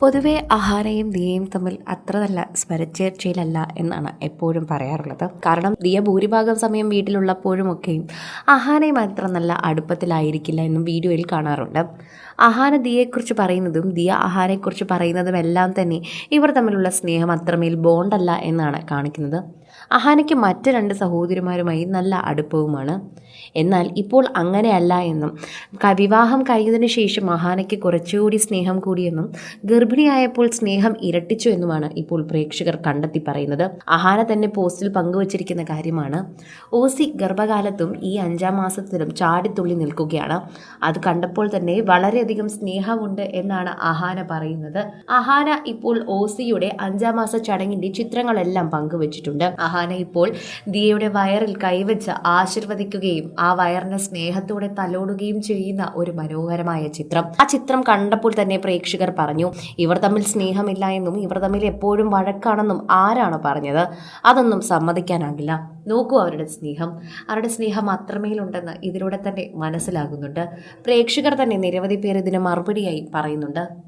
പൊതുവെ അഹാനയും ദിയയും തമ്മിൽ അത്ര നല്ല സ്മരച്ചേർച്ചയിലല്ല എന്നാണ് എപ്പോഴും പറയാറുള്ളത്. കാരണം ദിയ ഭൂരിഭാഗം സമയം വീട്ടിലുള്ളപ്പോഴുമൊക്കെയും അഹാനയും അത്ര നല്ല അടുപ്പത്തിലായിരിക്കില്ല എന്നും വീഡിയോയിൽ കാണാറുണ്ട്. അഹാന ദിയയെക്കുറിച്ച് പറയുന്നതും ദിയ അഹാനെക്കുറിച്ച് പറയുന്നതും എല്ലാം തന്നെ ഇവർ തമ്മിലുള്ള സ്നേഹം അത്രമേൽ ബോണ്ടല്ല എന്നാണ് കാണിക്കുന്നത്. അഹാനയ്ക്ക് മറ്റ് രണ്ട് സഹോദരിമാരുമായി നല്ല അടുപ്പവുമാണ്. എന്നാൽ ഇപ്പോൾ അങ്ങനെയല്ല എന്നും വിവാഹം കഴിഞ്ഞതിന് ശേഷം അഹാനയ്ക്ക് കുറച്ചുകൂടി സ്നേഹം കൂടിയെന്നും ഗർഭിണിയായപ്പോൾ സ്നേഹം ഇരട്ടിച്ചു എന്നുമാണ് ഇപ്പോൾ പ്രേക്ഷകർ കണ്ടെത്തി പറയുന്നത്. അഹാന തന്നെ പോസ്റ്റിൽ പങ്കുവച്ചിരിക്കുന്ന കാര്യമാണ്. ഓസി ഗർഭകാലത്തും ഈ അഞ്ചാം മാസത്തിലും ചാടിത്തുള്ളി നിൽക്കുകയാണ്. അത് കണ്ടപ്പോൾ തന്നെ വളരെയധികം സ്നേഹമുണ്ട് എന്നാണ് അഹാന പറയുന്നത്. അഹാന ഇപ്പോൾ ഓസിയുടെ അഞ്ചാം മാസ ചടങ്ങിന്റെ ചിത്രങ്ങളെല്ലാം പങ്കുവച്ചിട്ടുണ്ട്. അഹാന ഇപ്പോൾ ദിയയുടെ വയറിൽ കൈവച്ച് ആശീർവദിക്കുകയും ആ വയറിനെ സ്നേഹത്തോടെ തലോടുകയും ചെയ്യുന്ന ഒരു മനോഹരമായ ചിത്രം. ആ ചിത്രം കണ്ടപ്പോൾ തന്നെ പ്രേക്ഷകർ പറഞ്ഞു ഇവർ തമ്മിൽ സ്നേഹമില്ല എന്നും ഇവർ തമ്മിൽ എപ്പോഴും വഴക്കാണെന്നും ആരാണ് പറഞ്ഞത്? അതൊന്നും സമ്മതിക്കാനാകില്ല. നോക്കൂ അവരുടെ സ്നേഹം. അവരുടെ സ്നേഹം അത്രമേലുണ്ടെന്ന് ഇതിലൂടെ തന്നെ മനസ്സിലാകുന്നുണ്ട്. പ്രേക്ഷകർ തന്നെ നിരവധി പേർ ഇതിന് മറുപടിയായി പറയുന്നുണ്ട്.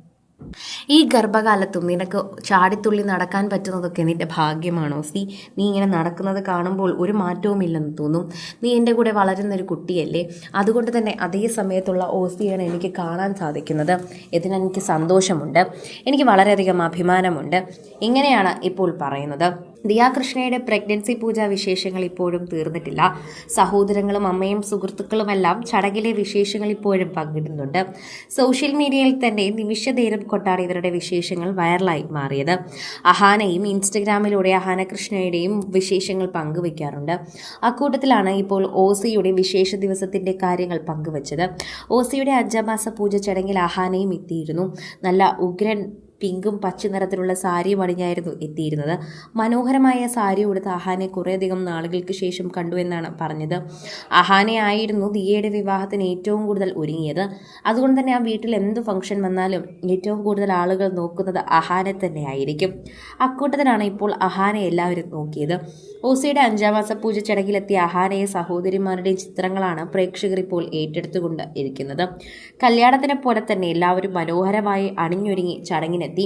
ഈ ഗർഭകാലത്തും നിനക്ക് ചാടിത്തുള്ളി നടക്കാൻ പറ്റുന്നതൊക്കെ നിന്റെ ഭാഗ്യമാണോ? സി നീ ഇങ്ങനെ നടക്കുന്നത് കാണുമ്പോൾ ഒരു മാറ്റവും ഇല്ലെന്ന് തോന്നും. നീ എന്റെ കൂടെ വളരുന്ന ഒരു കുട്ടിയല്ലേ. അതുകൊണ്ട് തന്നെ അതേ സമയത്തുള്ള ഓസിയാണ് എനിക്ക് കാണാൻ സാധിക്കുന്നത്. ഇതിനെനിക്ക് സന്തോഷമുണ്ട്. എനിക്ക് വളരെയധികം അഭിമാനമുണ്ട്. ഇങ്ങനെയാണ് ഇപ്പോൾ പറയുന്നത്. ദിയാകൃഷ്ണയുടെ പ്രഗ്നൻസി പൂജാ വിശേഷങ്ങൾ ഇപ്പോഴും തീർന്നിട്ടില്ല. സഹോദരങ്ങളും അമ്മയും സുഹൃത്തുക്കളുമെല്ലാം ചടങ്ങിലെ വിശേഷങ്ങൾ ഇപ്പോഴും പങ്കിടുന്നുണ്ട്. സോഷ്യൽ മീഡിയയിൽ തന്നെ നിമിഷ നേരം കൊണ്ടാണ് ഇവരുടെ വിശേഷങ്ങൾ വൈറലായി മാറിയത്. അഹാനയും ഇൻസ്റ്റഗ്രാമിലൂടെ അഹാന കൃഷ്ണയുടെയും വിശേഷങ്ങൾ പങ്കുവയ്ക്കാറുണ്ട് അക്കൂട്ടത്തിലാണ് ഇപ്പോൾ ഓസിയുടെ വിശേഷ ദിവസത്തിന്റെ കാര്യങ്ങൾ പങ്കുവച്ചത്. ഓസിയുടെ അഞ്ചാം മാസ പൂജ ചടങ്ങിൽ അഹാനയും എത്തിയിരുന്നു. നല്ല ഉഗ്രൻ പിങ്കും പച്ച നിറത്തിലുള്ള സാരിയും അണിഞ്ഞായിരുന്നു എത്തിയിരുന്നത്. മനോഹരമായ സാരി ഉടുത്ത അഹാനെ കുറേയധികം നാളുകൾക്ക് ശേഷം കണ്ടു എന്നാണ് പറഞ്ഞത്. അഹാനെ ആയിരുന്നു ദിയയുടെ വിവാഹത്തിന് ഏറ്റവും കൂടുതൽ ഒരുങ്ങിയത്. അതുകൊണ്ട് തന്നെ ആ വീട്ടിൽ എന്ത് ഫംഗ്ഷൻ വന്നാലും ഏറ്റവും കൂടുതൽ ആളുകൾ നോക്കുന്നത് അഹാനെ തന്നെ ആയിരിക്കും അക്കൂട്ടത്തിലാണ് ഇപ്പോൾ അഹാനെ എല്ലാവരും നോക്കിയത്. ഓസിയുടെ അഞ്ചാം മാസ പൂജ ചടങ്ങിലെത്തിയ അഹാനയെ സഹോദരിമാരുടെയും ചിത്രങ്ങളാണ് പ്രേക്ഷകർ ഇപ്പോൾ ഏറ്റെടുത്തുകൊണ്ട് ഇരിക്കുന്നത് കല്യാണത്തിനെ പോലെ തന്നെ എല്ലാവരും മനോഹരമായി അണിഞ്ഞൊരുങ്ങി ചടങ്ങിനെത്തി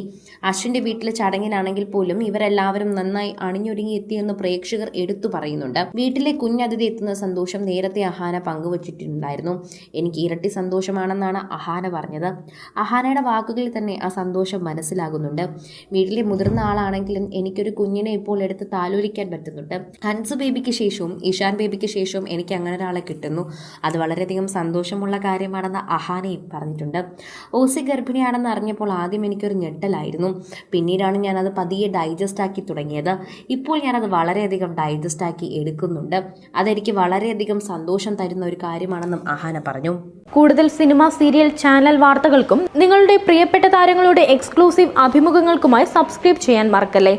അശ്വിന്റെ വീട്ടിലെ ചടങ്ങിനാണെങ്കിൽ പോലും ഇവരെല്ലാവരും നന്നായി അണിഞ്ഞൊരുങ്ങി എത്തിയെന്ന് പ്രേക്ഷകർ എടുത്തു പറയുന്നുണ്ട്. വീട്ടിലെ കുഞ്ഞതിഥി എത്തുന്ന സന്തോഷം നേരത്തെ അഹാന പങ്കുവച്ചിട്ടുണ്ടായിരുന്നു. എനിക്ക് ഇരട്ടി സന്തോഷമാണെന്നാണ് അഹാന പറഞ്ഞത്. അഹാനയുടെ വാക്കുകളിൽ തന്നെ ആ സന്തോഷം മനസ്സിലാകുന്നുണ്ട്. വീട്ടിലെ മുതിർന്ന ആളാണെങ്കിലും എനിക്കൊരു കുഞ്ഞിനെ ഇപ്പോൾ എടുത്ത് താലോലിക്കാൻ പറ്റുന്നുണ്ട്. ഹൻസ് ബേബിക്ക് ശേഷവും ഇഷാൻ ബേബിക്ക് ശേഷവും എനിക്ക് അങ്ങനെ ഒരാളെ കിട്ടുന്നു. അത് വളരെയധികം സന്തോഷമുള്ള കാര്യമാണെന്ന് അഹാനയും പറഞ്ഞിട്ടുണ്ട്. ഓസി ഗർഭിണിയാണെന്ന് അറിഞ്ഞപ്പോൾ ആദ്യം എനിക്കൊരു ഞെട്ടലായിരുന്നു പിന്നീടാണ് ഞാനത് പതിയെ ഡൈജസ്റ്റ് ആക്കി തുടങ്ങിയത്. ഇപ്പോൾ ഞാനത് വളരെയധികം ഡൈജസ്റ്റ് ആക്കി എടുക്കുന്നുണ്ട്. അതെനിക്ക് വളരെയധികം സന്തോഷം തരുന്ന ഒരു കാര്യമാണെന്നും അഹാന പറഞ്ഞു. കൂടുതൽ സിനിമ സീരിയൽ ചാനൽ വാർത്തകൾക്കും നിങ്ങളുടെ പ്രിയപ്പെട്ട താരങ്ങളുടെ എക്സ്ക്ലൂസീവ് അഭിമുഖങ്ങൾക്കുമായി സബ്സ്ക്രൈബ് ചെയ്യാൻ മറക്കല്ലേ?